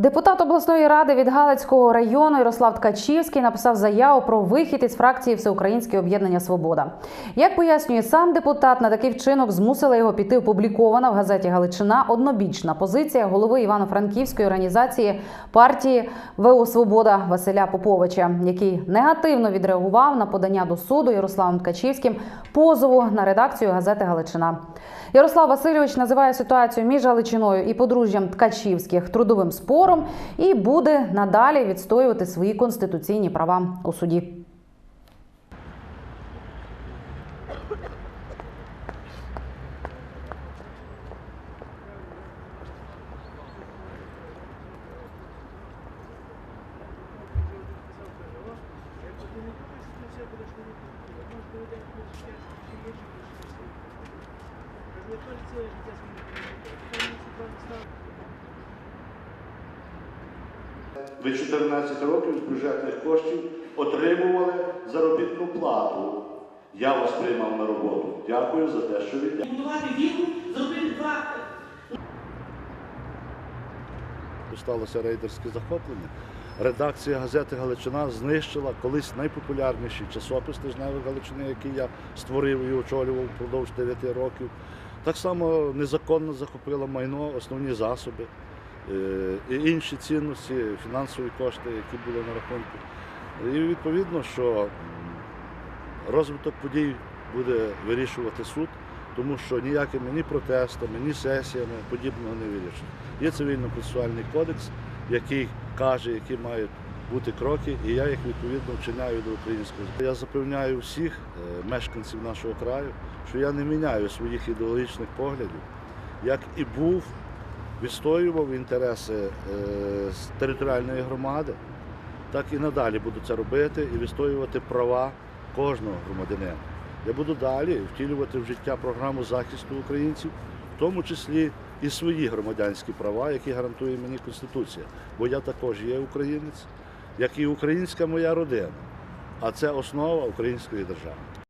Депутат обласної ради від Галицького району Ярослав Ткачівський написав заяву про вихід із фракції Всеукраїнське об'єднання Свобода. Як пояснює сам депутат, на такий вчинок змусила його піти опублікована в газеті Галичина однобічна позиція голови Івано-Франківської організації партії ВО Свобода Василя Поповича, який негативно відреагував на подання до суду Ярославом Ткачівським позову на редакцію газети Галичина. Ярослав Васильович називає ситуацію між Галичиною і подружжям Ткачівських трудовим спором і буде надалі відстоювати свої конституційні права у суді. Ви 14 років з бюджетних коштів отримували заробітну плату. Я вас приймав на роботу. Дякую за те, що ви зробити два сталося рейдерське захоплення. Редакція газети Галичина знищила колись найпопулярніший часопис тижневий Галичини, який я створив і очолював впродовж 9 років. Так само незаконно захопила майно, основні засоби і інші цінності, фінансові кошти, які були на рахунку. І відповідно, що розвиток подій буде вирішувати суд, тому що ніякими ні протестами, ні сесіями подібного не вирішить. Є цивільно-процесуальний кодекс, який каже, які мають бути кроки, і я їх відповідно вчиняю до українського. Я запевняю всіх е, мешканців нашого краю, що я не міняю своїх ідеологічних поглядів, як і був, відстоював інтереси е, територіальної громади, так і надалі буду це робити і відстоювати права кожного громадянина. Я буду далі втілювати в життя програму захисту українців, в тому числі і свої громадянські права, які гарантує мені Конституція. Бо я також є українець, як і українська моя родина. А це основа української держави.